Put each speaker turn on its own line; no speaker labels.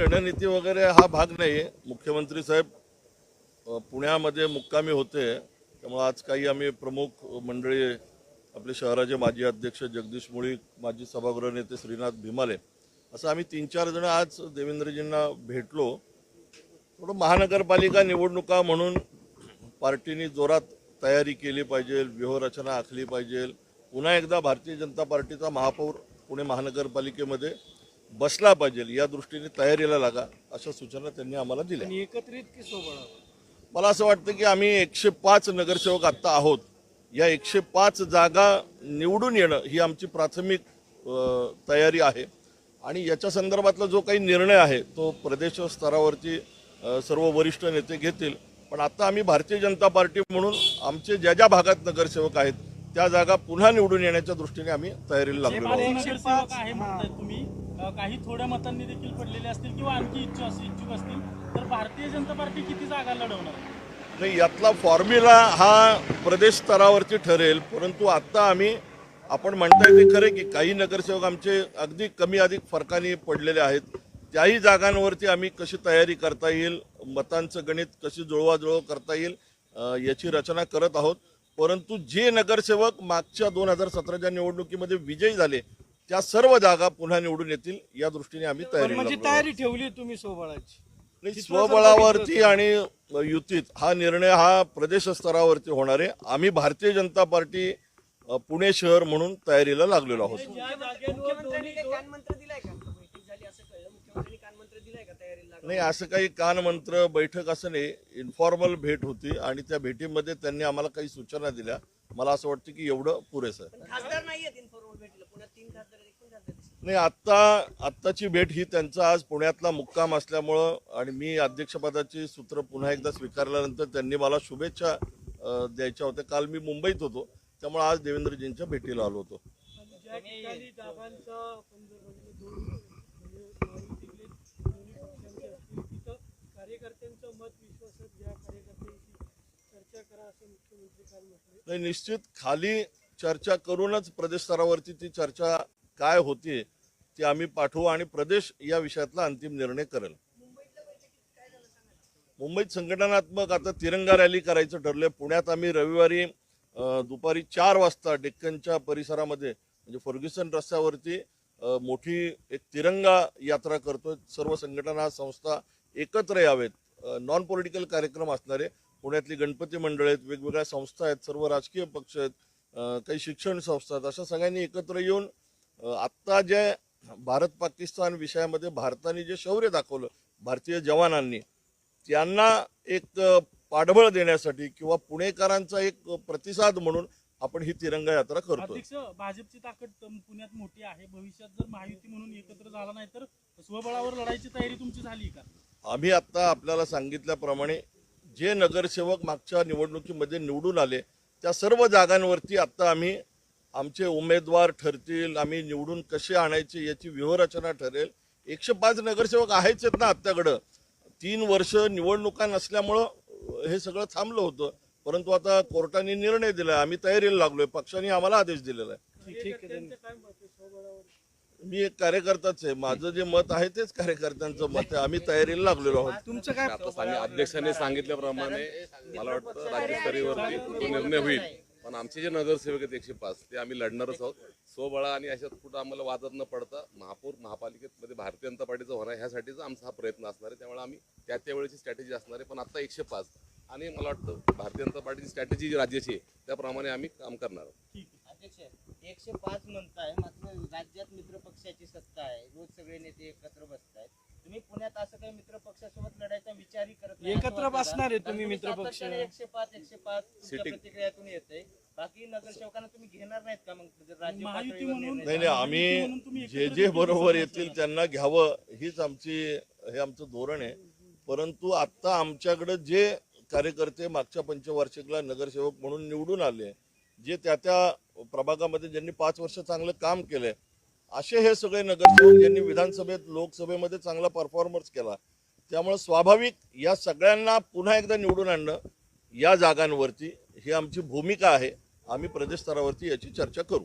रणनीती वगैरे हा भाग नाही आहे मुख्यमंत्री साहेब पुण्यामध्ये मुक्कामी होते. त्यामुळे आज काही आम्ही प्रमुख मंडळी आपले शहराचे माजी अध्यक्ष जगदीश मुळीक माजी सभागृह नेते श्रीनाथ भीमाले असं आम्ही तीन चार जण आज देवेंद्रजींना भेटलो. थोडं महानगरपालिका निवडणुका म्हणून पार्टीने जोरात तयारी केली पाहिजे व्यूहरचना आखली पाहिजे. पुन्हा एकदा भारतीय जनता पार्टीचा महापौर पुणे महानगरपालिकेमध्ये. बसला पाहिजे या दृष्टीने तयारीला लागा अशा सूचना त्यांनी आम्हाला दिल्या.
आणि एकत्रित की सोबत
मला असं वाटतं की आम्ही एकशे पाच नगरसेवक आत्ता आहोत. या एकशे पाच जागा निवडून येणं ही आमची प्राथमिक अ, तयारी आहे. आणि याच्या संदर्भातला जो काही निर्णय आहे तो प्रदेश स्तरावरती अ, सर्व वरिष्ठ नेते घेतील. पण आता आम्ही भारतीय जनता पार्टी म्हणून आमचे ज्या ज्या भागात नगरसेवक आहेत त्या जागा पुन्हा निवडून येण्याच्या दृष्टीने आम्ही तयारीला लागलेलो आहोत.
नगरसेवक आहे म्हणताय तुम्ही काही थोड्या मतांनी देखील पडलेले असतील किंवा आणखी इच्छुक इच्छुक असतील तर भारतीय जनता पार्टी किती जागा लढवणार?
नाही यातला फॉर्म्युला हा प्रदेश स्तरावरती ठरेल परंतु आत्ता आम्ही आपण म्हणताय ते खरे की काही नगरसेवक आमचे अगदी कमी अधिक फरकाने पडलेले आहेत. त्याही जागांवरती आम्ही कशी तयारी करता येईल मतांचं गणित कशी जुळवाजुळव करता येईल याची रचना करत आहोत. परंतु जे नगरसेवक मागच्या दोन हजार सतराच्या निवडणुकीमध्ये विजयी झाले त्या सर्व जागा पुन्हा निवडून येतील या दृष्टीने आम्ही
पण
तयारी
म्हणजे तयारी ठेवली तुम्ही सोबळाची
नाही, स्वबळावरती आणि युतीत हा निर्णय हा प्रदेश स्तरावरती होणार आहे. आम्ही भारतीय जनता पार्टी अ, पुणे शहर म्हणून तयारीला लागलेलो आहोत.
ज्या जागेवर
मुख्यमंत्र्यांनी काही कानमंत्र दिलाय का? बैठक झाली असं कळलं. मुख्यमंत्र्यांनी कानमंत्र दिलाय का तयारीला लागून?
नाही असं काही कानमंत्र बैठक असं नाही. इन्फॉर्मल भेट होती आणि त्या भेटीमध्ये त्यांनी आम्हाला काही सूचना दिल्या. मला असं वाटतं की एवढं पुरेसं आहे.
खासदार नाही आहेत
नाही आत्ता आत्ताची भेट ही त्यांचा आज पुण्यातला मुक्काम असल्यामुळं आणि मी अध्यक्षपदाची सूत्र पुन्हा एकदा स्वीकारल्यानंतर त्यांनी मला शुभेच्छा द्यायच्या होत्या. काल मी मुंबईत होतो त्यामुळे आज देवेंद्रजींच्या भेटीला आलो होतो.
म्हणजे महायुतीतले दोन्ही पक्षांचे असतील तिथं कार्यकर्त्यांचं मत विश्वासात घ्या कार्यकर्त्यांशी चर्चा करा असं मुख्यमंत्री काल म्हटले.
नाही निश्चित खाली चर्चा करूनच प्रदेश स्तरावरती ती चर्चा काय होती ती आम्ही पाठवू आणि प्रदेश या विषयातला अंतिम निर्णय करेल. मुंबईत संघटनात्मक आता तिरंगा रॅली करायचं ठरलंय. पुण्यात आम्ही रविवारी दुपारी चार वाजता डेक्कनच्या परिसरामध्ये म्हणजे फर्ग्युसन रस्त्यावरती मोठी एक तिरंगा यात्रा करतोय. सर्व संघटना संस्था एकत्र यावेत. नॉन पॉलिटिकल कार्यक्रम असणारे. पुण्यातली गणपती मंडळ आहेत वेगवेगळ्या संस्था आहेत सर्व राजकीय पक्ष आहेत. काही शिक्षण संस्था अशा सगळ्यांनी एकत्र येऊन आत्ता जे भारत पाकिस्तान विषयामध्ये भारताने जे शौर्य दाखवलं भारतीय जवानांनी त्यांना एक पाठबळ देण्यासाठी किंवा पुणेकरांचा एक प्रतिसाद म्हणून आपण ही तिरंगा यात्रा करतो
भाजपची ताकद पुण्यात मोठी आहे. भविष्यात जर महायुती म्हणून एकत्र झाला नाही तर स्वबळावर लढायची तयारी तुमची झाली का?
आम्ही आता आपल्याला सांगितल्याप्रमाणे जे नगरसेवक मागच्या निवडणुकीमध्ये निवडून आले त्या सर्व जागांवरती आत्ता आम्ही आमचे उमेदवार ठरतील आम्ही निवडून कसे आणायचे याची व्यूहरचना ठरेल. एकशे पाच नगरसेवक आहेच आहेत ना आत्ताकडं. तीन वर्ष निवडणुका नसल्यामुळं हे सगळं थांबलं होतं. परंतु आता कोर्टाने निर्णय दिला आम्ही तयारीला लागलोय. पक्षाने आम्हाला आदेश दिलेला आहे
ठीक आहे धन्यवाद. काय मत आहे स्वबळावर
मी एक कार्यकर्ताच आहे. माझं जे मत आहे तेच कार्यकर्त्यांचं मत आहे. आम्ही तयारीला लागलेलो आहोत.
तुमचं काय
आता सांग अध्यक्षांनी सांगितल्याप्रमाणे मला वाटतं राज्यस्तरीवरती तो निर्णय होईल. पण आमचे जे नगरसेवक आहेत एकशे पाच ते आम्ही लढणारच आहोत. सोबळा आणि अशात कुठं आम्हाला वादत न पडता महापौर महापालिकेमध्ये भारतीय जनता पार्टीचं होणार ह्यासाठीचा आमचा हा प्रयत्न असणार आहे. त्यामुळे आम्ही त्या त्यावेळेची स्ट्रॅटेजी असणार आहे. पण आता एकशे पाच आणि मला वाटतं भारतीय जनता पार्टीची स्ट्रॅटेजी जी राज्याची आहे त्याप्रमाणे आम्ही काम करणार आहोत.
अध्यक्ष एकशे पाच म्हणताय. मात्र राज्यात मित्र पक्षाची सत्ता आहे रोज सगळे नेते एकत्र बसतायत तुम्ही पुण्यात असं काही मित्र पक्षासोबत लढायचा विचारही करत नाही असं
एकत्र? बसणार आहे तुम्ही मित्र पक्ष.
एकशे पाच एकशे पाच तुमच्या
Sitting.
प्रतिक्रियातून येते बाकी नगरसेवकांना तुम्ही घेणार नाहीत का मग जर राज्य
महायुती
पातळीवर
म्हणून-
निर्णय
नाही
झाला?
नाही
म्हणून तुम्ही
आम्ही जे
एकत्र
जे बरोबर येतील. त्यांना घ्यावं हीच आमची हे आमचं धोरण आहे परंतु आता आमच्याकडे जे कार्यकर्ते मागच्या पंचवार्षिकला नगरसेवक म्हणून निवडून आले जे त्या त्या प्रभागामध्ये ज्यांनी पाच वर्ष चांगलं काम केलंय असे हे सगळे नगरसेवक ज्यांनी विधानसभेत लोकसभेमध्ये चांगला परफॉर्मन्स केला त्यामुळं स्वाभाविक या सगळ्यांना पुन्हा एकदा निवडून आणणं या जागांवरती ही आमची भूमिका आहे. आम्ही प्रदेश स्तरावरती याची चर्चा करू.